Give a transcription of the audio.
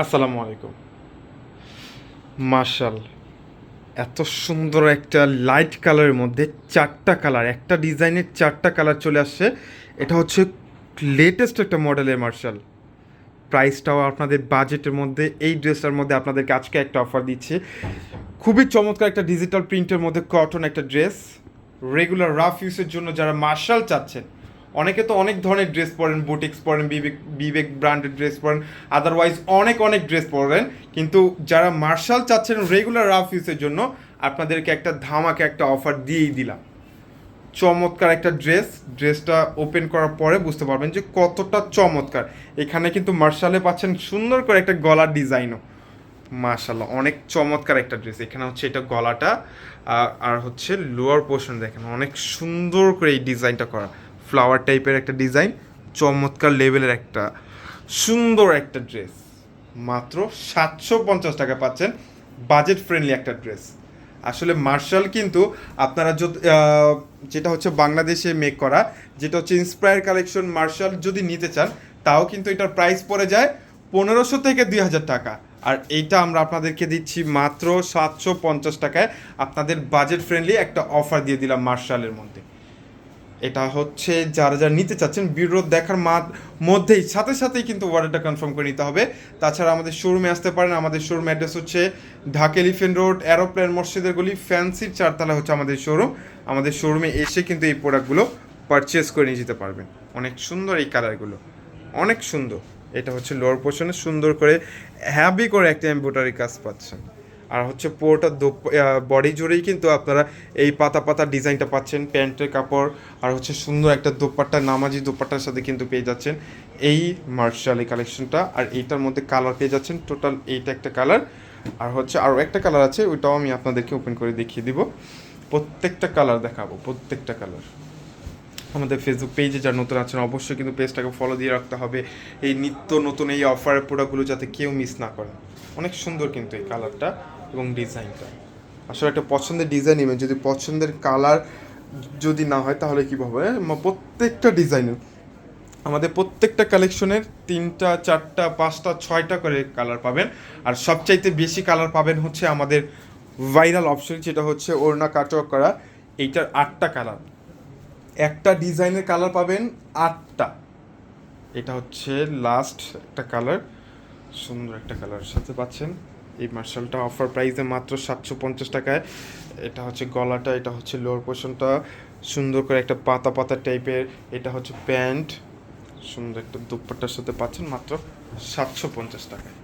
আসসালামু আলাইকুম। মার্শাল এত সুন্দর একটা লাইট কালারের মধ্যে চারটা কালার একটা ডিজাইনের চারটা কালার চলে আসছে। এটা হচ্ছে লেটেস্ট একটা মডেলের মার্শাল। প্রাইসটাও আপনাদের বাজেটের মধ্যে, এই ড্রেসটার মধ্যে আপনাদেরকে আজকে একটা অফার দিচ্ছি। খুবই চমৎকার একটা ডিজিটাল প্রিন্টের মধ্যে কটন একটা ড্রেস রেগুলার রাফ ইউজের জন্য যারা মার্শাল চাচ্ছেন অনেকে তো অনেক ধরনের ড্রেস পরেন বুটিক্স পরেন, বিবেক বিবেক ব্র্যান্ডের ড্রেস পরেন আদারওয়াইজ অনেক অনেক ড্রেস পরেন। কিন্তু যারা মার্শাল চাচ্ছেন রেগুলার রাফ ইউজের জন্য, আপনাদেরকে একটা ধামাকে একটা অফার দিয়েই দিলাম। চমৎকার একটা ড্রেস ড্রেসটা ওপেন করার পরে বুঝতে পারবেন যে কতটা চমৎকার। এখানে কিন্তু মার্শালে পাচ্ছেন সুন্দর করে একটা গলার ডিজাইনও মাশাল্লাহ অনেক চমৎকার একটা ড্রেস এখানে হচ্ছে এটা গলাটা আর হচ্ছে লোয়ার পোর্শন দেখেন, অনেক সুন্দর করে এই ডিজাইনটা করা। ফ্লাওয়ার টাইপের একটা ডিজাইন, চমৎকার লেভেলের একটা, সুন্দর একটা ড্রেস। মাত্র সাতশো পঞ্চাশ টাকা পাচ্ছেন, বাজেট ফ্রেন্ডলি একটা ড্রেস। আসলে মার্শাল কিন্তু আপনারা যেটা হচ্ছে বাংলাদেশে মেক করা, যেটা হচ্ছে ইন্সপায়ার কালেকশন মার্শাল যদি নিতে চান, তাও কিন্তু এটার প্রাইস পড়ে যায় পনেরোশো থেকে দুই হাজার টাকা। আর এইটা আমরা আপনাদেরকে দিচ্ছি মাত্র সাতশো পঞ্চাশ টাকায়। আপনাদের বাজেট ফ্রেন্ডলি একটা অফার দিয়ে দিলাম মার্শালের মধ্যে। এটা হচ্ছে যারা যারা নিতে চাচ্ছেন, বিরোধ দেখার মধ্যেই, সাথে সাথেই কিন্তু অর্ডারটা কনফার্ম করে নিতে হবে। তাছাড়া আমাদের শোরুমে আসতে পারেন, আমাদের শোরুম অ্যাড্রেস হচ্ছে ঢাকা এলিফেন্ট রোড অ্যারোপ্লেন মসজিদের গলি ফ্যান্সির চারতলা হচ্ছে আমাদের শোরুম আমাদের শোরুমে এসে কিন্তু এই প্রোডাক্টগুলো পারচেস করে নিয়ে যেতে পারবেন। অনেক সুন্দর এই কালারগুলো অনেক সুন্দর। এটা হচ্ছে লোয়ার পোর্শনে সুন্দর করে হ্যাভি করে একটা এমব্রয়ডারি কাজ পাচ্ছেন। আর হচ্ছে পুরোটা বডি জুড়েই কিন্তু আপনারা এই পাতা পাতা ডিজাইনটা পাচ্ছেন, প্যান্টের কাপড় আর হচ্ছে সুন্দর একটা দোপাট্টা, নামাজি দোপাট্টার সাথে কিন্তু পেয়ে যাচ্ছেন। এই মার্শাল কালেকশনটা আর এইটার মধ্যে কালার পেয়ে যাচ্ছেন, টোটাল এইটা একটা কালার। আর হচ্ছে আরও একটা কালার আছে, ওইটাও আমি আপনাদেরকে ওপেন করে দেখিয়ে দিব। প্রত্যেকটা কালার দেখাবো, প্রত্যেকটা কালার। আমাদের ফেসবুক পেজে যারা নতুন আছেন, অবশ্যই কিন্তু পেজটাকে ফলো দিয়ে রাখতে হবে। এই নিত্য নতুন এই অফারের প্রোডাক্টগুলো যাতে কেউ মিস না করেন অনেক সুন্দর কিন্তু এই কালারটা এবং ডিজাইনটা। আসলে একটা পছন্দের ডিজাইন নেবেন যদি পছন্দের কালার যদি না হয় তাহলে কী হবে প্রত্যেকটা ডিজাইনের আমাদের প্রত্যেকটা কালেকশনের তিনটা, চারটা, পাঁচটা, ছয়টা করে কালার পাবেন। আর সবচাইতে বেশি কালার পাবেন হচ্ছে আমাদের ভাইরাল অপশন যেটা হচ্ছে ওড়না কাটওয়ার্ক করা, এইটার আটটা কালার একটা ডিজাইনের কালার পাবেন আটটা। এটা হচ্ছে লাস্ট একটা কালার সুন্দর একটা কালার সাথে পাচ্ছেন। এই মার্শালটা অফার প্রাইসে মাত্র সাতশো পঞ্চাশ টাকায়। এটা হচ্ছে গলাটা, এটা হচ্ছে লোয়ার পোর্শনটা সুন্দর করে একটা পাতা পাতা টাইপের এটা হচ্ছে প্যান্ট। সুন্দর একটা দুপাট্টার সাথে পাচ্ছেন মাত্র সাতশো পঞ্চাশ টাকায়।